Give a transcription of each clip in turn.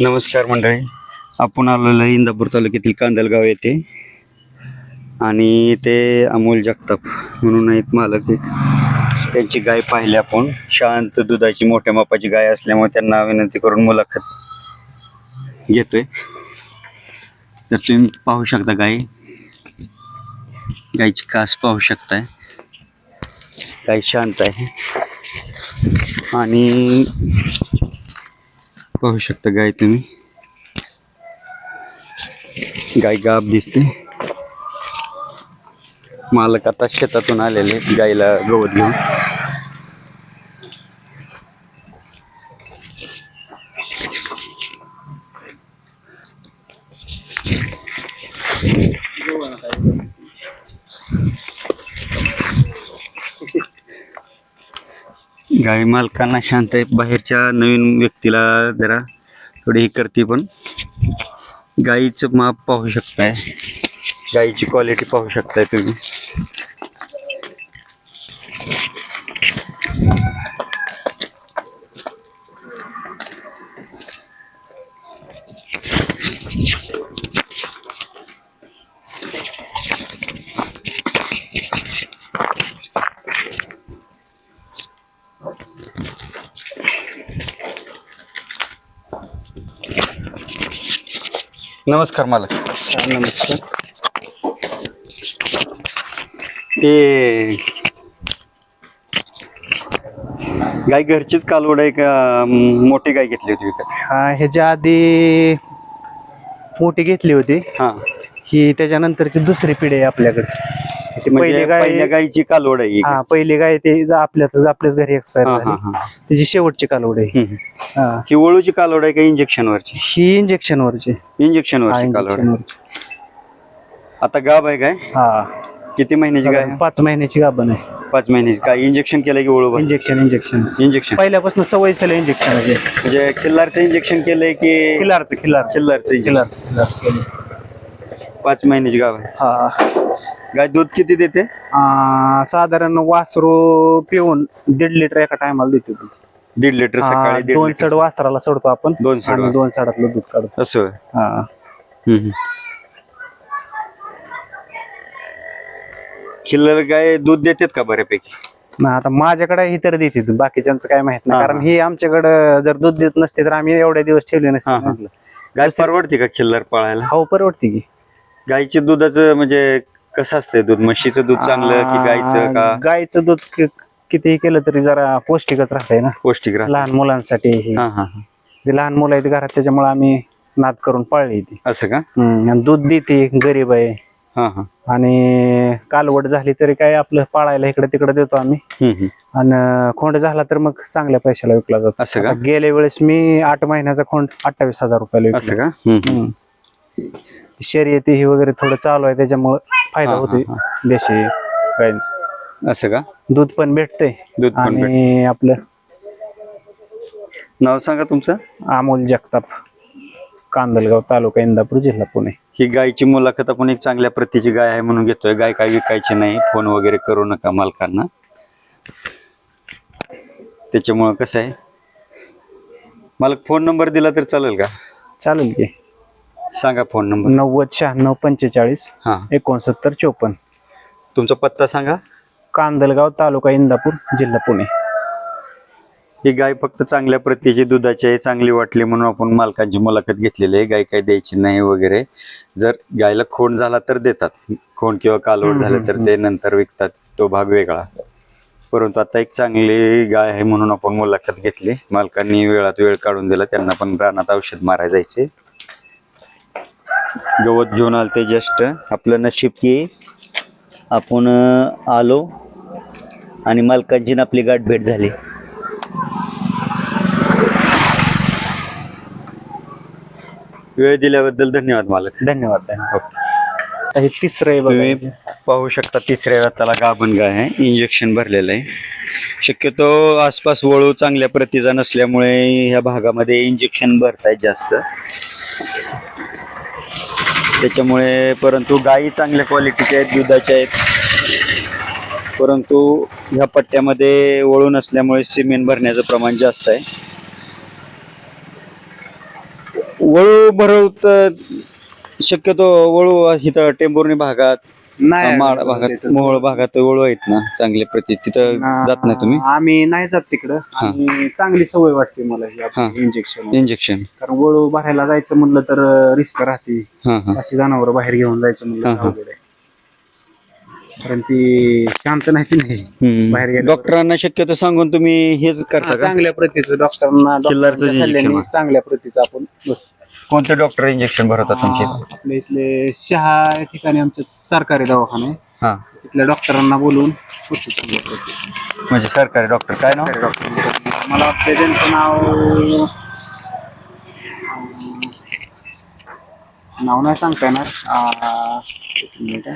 नमस्कार मंडळी. आपण आलेलो आहे इंदापूर तालुक्यातील कांदलगाव येथे. आणि ते अमोल जगताप म्हणून आहेत मालक त्यांची गाय पाहिली आपण. शांत दुधाची मोठ्या मापाची गाय असल्यामुळे त्यांना विनंती करून मुलाखत घेतोय. तर तुम्ही पाहू शकता गाय. गायची कास पाहू शकताय. गाय शांत आहे. आणि पाहू शकता गाय तुम्ही. गाय गाब दिसते. मालक आता शेतातून आलेले गायला गवत घेऊन. गाय मालकांना शांत आहे. बाहेरच्या नवीन व्यक्तीला जरा थोडी करते पण गाईचं माप पाहू शकताय. गाईची क्वालिटी पाहू शकताय तुम्ही. नमस्कार मालक. नमस्कार. ते गाय घरचीच कालवड आहे का अं, मोठी गाय घेतली होती विकत? हा ह्याच्या आधी मोठी घेतली होती. हा. ही त्याच्यानंतरची दुसरी पिढी आहे आपल्याकडे. ती म्हणजे पहिली पहिल्या गाय गायची कालवड आहे ही. पहिली गाय ते आपल्याच आपल्याच घरी एक्सपायर हा, झाली. हा, हा. त्याची शेवटची कालवड आहे. हम्म. हा. ही वळूची कालवड आहे का इंजेक्शन वरची? ही इंजेक्शन वरची. इंजेक्शन हा, वरची कालवड injection वरची. आता गाब आहे काय? हा. किती महिन्याची गाय आहे? पाच महिन्याची गाभण आहे. पाच महिन्याची. काय इंजेक्शन केलं की वळू इंजेक्शन इंजेक्शन इंजेक्शन पहिल्यापासून सवय झाली इंजेक्शन म्हणजे खिल्लारचं इंजेक्शन केलंय की किल्लारचं किल्लार खिल्लारचं injection? किल्लार पाच महिन्याची गाव आहे हा गाय दूध किती देते साधारण वासरू पिऊन दीड लिटर एका टायमाला देतो दूध. दीड लिटर हा, सकाळी दीड दोन लिटर सड वासराला सोडतो आपण दोन सड आणि वासरा. दोन सडातलं दूध काढतो असं होय. हा हम्म, हम्म. खिल्लार गाय दूध देतात का बऱ्यापैकी मग आता माझ्याकडे ही तर देते दूध, बाकीच्यांचं काय माहीत नाही हा, कारण हा. ही आमच्याकडे जर दूध देत नसते तर आम्ही एवढे दिवस ठेवले नसते हा, हा. गाय परवडते का खिल्लार पाळायला हो परवडते की गायचे दुधाचं म्हणजे कसं असतंय दूध? म्हशीचं दूध चांगलं की गायचं का? आ, गाईचं दूध कि- कितीही केलं तरी जरा पौष्टिकच राहतंय ना. पौष्टिक राहत लहान मुलांसाठी हे. हा हा हा. लहान मुलं आहेत घरात त्याच्यामुळे आम्ही नाद करून पाळली ती. असं का? हम्म, आणि दूध देते गरीब आहे. हा हा. आणि कालवड झाली तरी काय आपलं पाळायला इकडे तिकडे देतो आम्ही. हम्म, हम्म. आणि खोंड झाला तर मग चांगल्या पैशाला विकला जातो. असं का? आता गेल्या वेळेस मी आठ महिन्याचा खोंड अठ्ठावीस हजार रुपयाला असं विकला. का? हम्म, हम्म. शर्यती ही वगैरे थोडं चालू आहे त्याच्यामुळे फायदा हा, हा, होतोय. देशी गायींचा असं का? दूध पण भेटतंय. दूध पण. आणि आपलं नाव सांगा तुमचं? अमोल जगताप कांदलगाव तालुका इंदापूर जिल्हा पुणे. ही गायची मुलाखत आपण एक चांगल्या प्रतीची गाय आहे म्हणून घेतोय. गाय काय विकायची नाही फोन वगैरे करू नका मालकांना. त्याच्यामुळं कसं आहे? मालक फोन नंबर दिला तर चालेल का? चालेल की. सांगा फोन नंबर नव्वद शहाण्णव पंचेचाळीस हा. एकोणसत्तर चोपन्न. तुमचा पत्ता सांगा. कांदलगाव तालुका इंदापूर जिल्हा पुणे. ही गाय फक्त चांगल्या प्रतीची दुधाची आहे चांगली वाटली म्हणून आपण मालकांची मुलाखत घेतलेली आहे. गाय काय द्यायची नाही वगैरे. जर गायला खोंड झाला तर देतात. खोंड किंवा कालवड झालं तर ते नंतर विकतात. तो भाग वेगळा. परंतु आता एक चांगली गाय आहे म्हणून आपण मुलाखत घेतली. मालकांनी वेळात वेळ काढून दिला. त्यांना पण रानात औषध मारायला जायचे. गवत घेऊन आलते जस्ट. आपलं नशीब की आपण आलो आणि मालकांची आपली गाठ भेट झाली. वेळ दिल्याबद्दल धन्यवाद मालक. धन्यवाद धन्यवाद. आता हे तिसरं तुम्ही पाहू शकता तिसऱ्या वेळा गाभण गाय आहे. इंजेक्शन भरलेलं आहे. शक्यतो आसपास वळू चांगल्या प्रतीचा नसल्यामुळे ह्या भागामध्ये इंजेक्शन भरतायत जास्त. त्याच्यामुळे परंतु गायी चांगल्या क्वालिटीच्या आहेत दुधाच्या आहेत. परंतु ह्या पट्ट्यामध्ये वळू नसल्यामुळे सिमेंट भरण्याचं प्रमाण जास्त आहे. वळू भरवत शक्यतो वळू इथं टेंभुर्णी भागात नाही माड भागात मोहोळ भागात वळू आहेत ना चांगले प्रति तिथं जात नाही तुम्ही? आम्ही नाही जात तिकडं. आणि चांगली सवय वाटते मला. इंजेक्शन इंजेक्शन कारण वळू भरायला जायचं म्हणलं तर रिस्क राहते. अशी जनावर बाहेर घेऊन जायचं म्हणलं हा, तर हा. अवघड आहे कारण ती शांत नाही ती नाही. बाहेर गेल्यावर. डॉक्टरांना शक्यतो सांगून तुम्ही हेच करता का चांगल्या प्रतीचं डॉक्टरांना किल्लारचं डॉक्टरांच्या injection सल्ल्याने मार. चांगल्या प्रतीचं आपण बस. कोणते डॉक्टर इंजेक्शन भरवतात तुमचे आपल्या इथले शहा या ठिकाणी आमच्या सरकारी दवाखाना आहे हा तिथल्या डॉक्टरांना चांगल्या प्रतीचं. म्हणजे सरकारी डॉक्टर काय नाव मला वाटतं त्यांचं नाव नाव नाही सांगता येणार अं, एक मिनिट हा.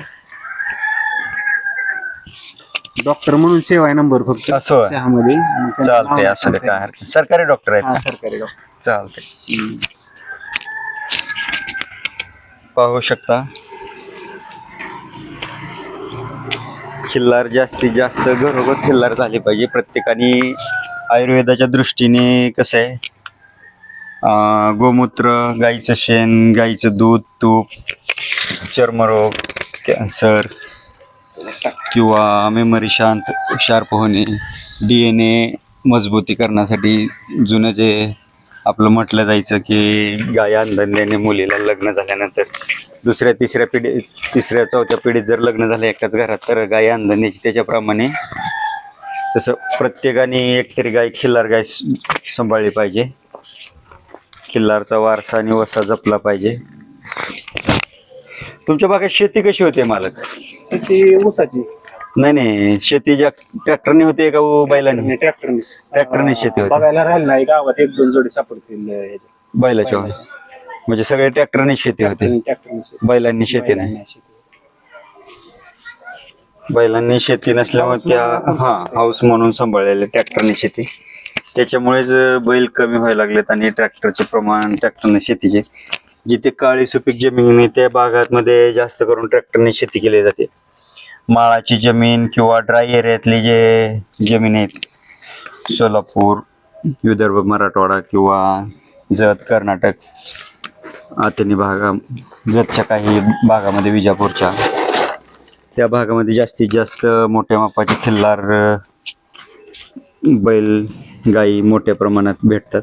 डॉक्टर म्हणून सेवा आहे नंबर फक्त असं होय. नाही असं काय हरकत. सरकारी डॉक्टर आहेत सरकारी डॉक्टर. हम्म. पाहू शकता. खिल्लार जास्तीत जास्त घरोघर खिल्लार झाली पाहिजे. प्रत्येकाने आयुर्वेदाच्या दृष्टीने कसं आहे? अं, गोमूत्र गाईचं शेण गाईचं दूध तूप चर्मरोग कॅन्सर किंवा मेमरी शांत शार्प होणे डी एन ए मजबूती करण्यासाठी जुनं जे आपलं म्हटलं जायचं की गाय अंधल्याने मुलीला लग्न झाल्यानंतर दुसऱ्या तिसऱ्या पिढी तिसऱ्या चौथ्या पिढीत जर लग्न झालं एकाच घरात तर गाय अंधण्याची त्याच्याप्रमाणे तसं प्रत्येकाने एकतरी गाय खिल्लार गाय सांभाळली पाहिजे. खिल्लारचा वारसा आणि वसा जपला पाहिजे. तुमच्या भागात शेती कशी होते मालक? तर ती ऊसाची नाही नाही शेती ज्या ट्रॅक्टरने होते का उ- बैलाने ट्रॅक्टरने ट्रॅक्टरने शेती होते. बघायला राहिलं नाही गावात एक दोन जोडी सापडतील अं. बैलाच्या म्हणजे सगळे ट्रॅक्टरने शेती होते ट्रॅक्टरने शेती. बैलांनी शेती नाही बैलांनी शेती. बैलांनी शेती नसल्यामुळे त्या हा हाऊस म्हणून सांभाळलेले ट्रॅक्टरने शेती त्याच्यामुळेच बैल कमी व्हायला लागलेत आणि ट्रॅक्टरचे प्रमाण ट्रॅक्टरने शेतीचे जिथे काळी सुपीक जमीन आहे त्या भागामध्ये जास्त करून ट्रॅक्टरने शेती केली जाते. माळाची जमीन किंवा ड्राय एरियातली जे जमीन आहेत सोलापूर विदर्भ मराठवाडा किंवा जत कर्नाटक आतनी भागा जतच्या काही भागामध्ये विजापूरच्या त्या भागामध्ये जास्तीत जास्त मोठ्या मापाचे खिल्लार बैल गाई मोठ्या प्रमाणात भेटतात.